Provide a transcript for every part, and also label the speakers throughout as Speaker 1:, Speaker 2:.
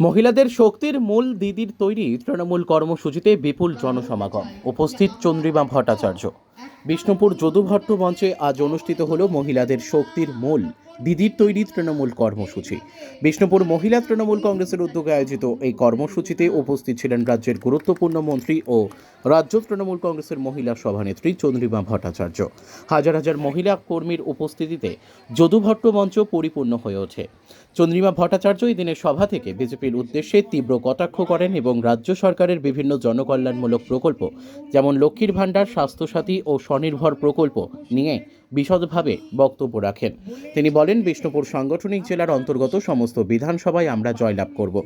Speaker 1: মহিলাদের শক্তির মূল দিদির তৈরি তৃণমূল কর্মসূচিতে বিপুল জনসমাগম। উপস্থিত চন্দ্রিমা ভট্টাচার্য। বিষ্ণুপুর যদুভট্ট মঞ্চে আজ অনুষ্ঠিত হল মহিলাদের শক্তির মূল, দিদির তৈরি তৃণমূল কর্মসূচি। বিষ্ণুপুর মহিলা তৃণমূল কংগ্রেসের উদ্যোগে আয়োজিত এই কর্মসূচিতে উপস্থিত ছিলেন রাজ্যের গুরুত্বপূর্ণ মন্ত্রী ও রাজ্য তৃণমূল কংগ্রেসের মহিলা সভানেত্রী চন্দ্রিমা ভট্টাচার্য। হাজার হাজার মহিলা কর্মীর উপস্থিতিতে যদুভট্ট মঞ্চ পরিপূর্ণ হয়ে ওঠে। চন্দ্রিমা ভট্টাচার্য এই দিনের সভা থেকে বিজেপির উদ্দেশ্যে তীব্র কটাক্ষ করেন এবং রাজ্য সরকারের বিভিন্ন জনকল্যাণমূলক প্রকল্প, যেমন লক্ষ্মীর ভাণ্ডার, স্বাস্থ্যসাথী ও স্বনির্ভর প্রকল্প নিয়ে বিশদভাবে বক্তব্য রাখেন। তিনি বলেন, বিষ্ণুপুর সাংগঠনিক জেলার অন্তর্গত সমস্ত বিধানসভায় আমরা জয়লাভ করব।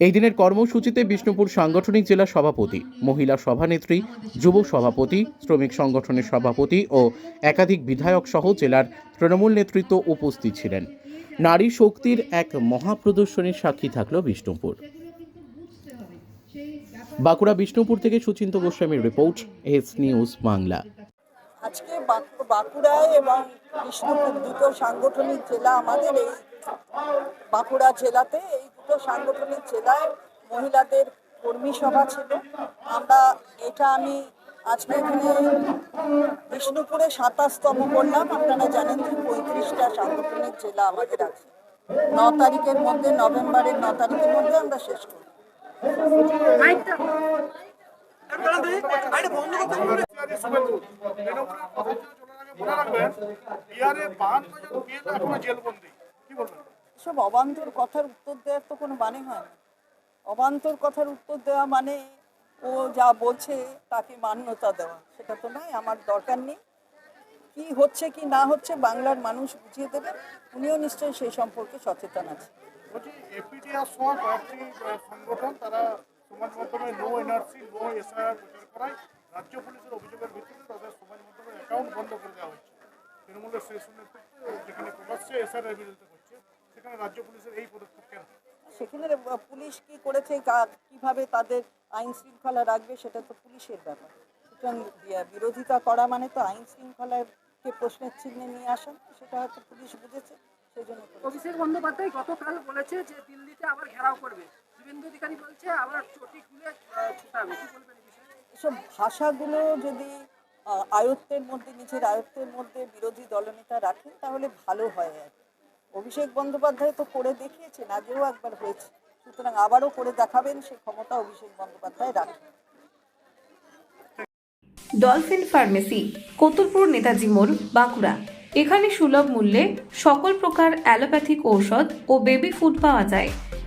Speaker 1: এই দিনের কর্মসূচিতে বিষ্ণুপুর সাংগঠনিক জেলা সভাপতি, মহিলা সভানেত্রী, যুব সভাপতি, শ্রমিক সংগঠনের সভাপতি ও একাধিক বিধায়ক সহ জেলার তৃণমূল নেতৃত্ব উপস্থিত ছিলেন। নারী শক্তির এক মহাপ্রদর্শনীর সাক্ষী থাকল বিষ্ণুপুর। বাঁকুড়া বিষ্ণুপুর থেকে সুচিন্ত গোস্বামীর রিপোর্ট, এস নিউজ বাংলা।
Speaker 2: আজকে বাঁকু- বাঁকুড়ায় এবং বিষ্ণুপুর দুটো সাংগঠনিক জেলা আমাদের এই বাঁকুড়া জেলাতে, এই দুটো সাংগঠনিক জেলায় মহিলাদের কর্মী সভা ছিল। আমরা এটা আমি আজকে এখানে বিষ্ণুপুরে সাতাশতম করলাম আপনারা জানেন যে পঁয়ত্রিশটা সাংগঠনিক জেলা আমাদের আছে। ন তারিখের মধ্যে, নভেম্বরের ন তারিখের মধ্যে আমরা শেষ করব। সব অবান্তর কথার উত্তর দেওয়ার তো কোনো মানে হয় না। অবান্তর কথার উত্তর দেওয়া মানে ও যা বলছে তাকে মান্যতা দেওয়া। সেটা তো নয়, আমার দরকার নেই। কি হচ্ছে, কি না হচ্ছে বাংলার মানুষ বুঝিয়ে দেবে। উনিও নিশ্চয়ই সেই সম্পর্কে সচেতন আছে।
Speaker 3: সংগঠন মাধ্যমে নো এনআরসি নো এসআইআর প্রচার করায়। রাজ্য পুলিশের অভিযোগের ভিত্তিতে তাদের সমাজ মাধ্যমে অ্যাকাউন্ট বন্ধ করে দেওয়া হচ্ছে। তৃণমূলের শীর্ষ নেতৃত্ব যেখানে প্রকাশ্যে এসআইআর বিরোধিতা করছে সেখানে রাজ্য পুলিশের এই পদক্ষেপ কেন?
Speaker 2: সেখানে পুলিশ কি করেছে কীভাবে তাদের আইন শৃঙ্খলা রাখবে সেটা তো পুলিশের ব্যাপার। সুতরাং বিরোধিতা করা মানে তো আইন শৃঙ্খলাকে প্রশ্নের চিহ্নে নিয়ে আসা সেটা হয়তো পুলিশ বুঝেছে সেই জন্য।
Speaker 4: অভিষেক বন্দ্যোপাধ্যায় গতকাল বলেছে যে দিল্লিতে আবার ঘেরাও করবে। শুভেন্দু অধিকারী বলছে আবার চটি খুলে ছুটাবে। কি বলবেন
Speaker 2: এসব ভাষাগুলো যদি আয়ত্তের মধ্যে নিজের আয়ত্তের মধ্যে বিরোধী দলনেতা রাখেন তাহলে ভালো হয় আর কি। অভিষেক বন্দ্যোপাধ্যায় তো করে দেখিয়েছেন আগেও একবার হয়েছে। সুতরাং আবারও করে দেখাবেন সে ক্ষমতা অভিষেক বন্দ্যোপাধ্যায় রাখেন।
Speaker 5: ডলফিন ফার্মেসি কতুলপুর নেতাজি মোড় বাঁকুড়া। এখানে সুলভ মূল্যে সকল প্রকার অ্যালোপ্যাথিক ঔষধ ও বেবি ফুড পাওয়া যায়।